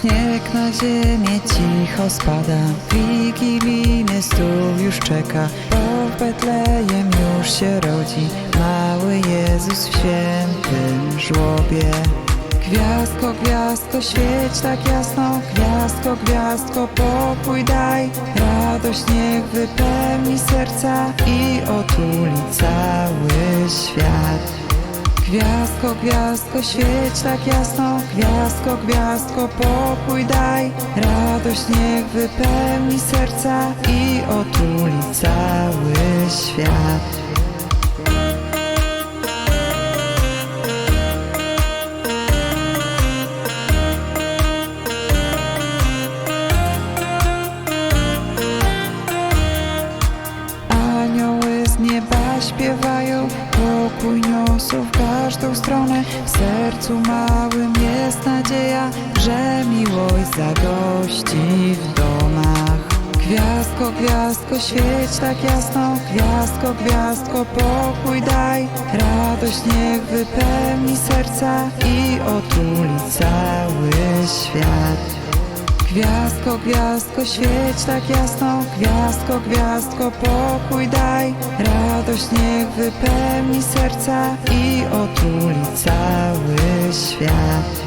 Śnieg na ziemię cicho spada. Wigilijny stół już czeka. Bo w Betlejem już się rodzi Mały Jezus w świętym żłobie. Gwiazdko, gwiazdko, świeć tak jasno. Gwiazdko, gwiazdko, pokój daj. Radość niech wypełni serca I otuli cały świat Gwiazdko, gwiazdko, świeć tak jasno. Gwiazdko, gwiazdko, pokój daj. Radość niech wypełni serca I otuli cały świat z nieba śpiewają, pokój niosą w każdą stronę. W sercu małym jest nadzieja, że miłość zagości w domach. Gwiazdko, gwiazdko, świeć tak jasno, gwiazdko, gwiazdko, pokój daj. Radość niech wypełni serca i otuli cały świat. Gwiazdko, gwiazdko, świeć tak jasno. Gwiazdko, gwiazdko, pokój daj. Radość niech wypełni serca I otuli cały świat.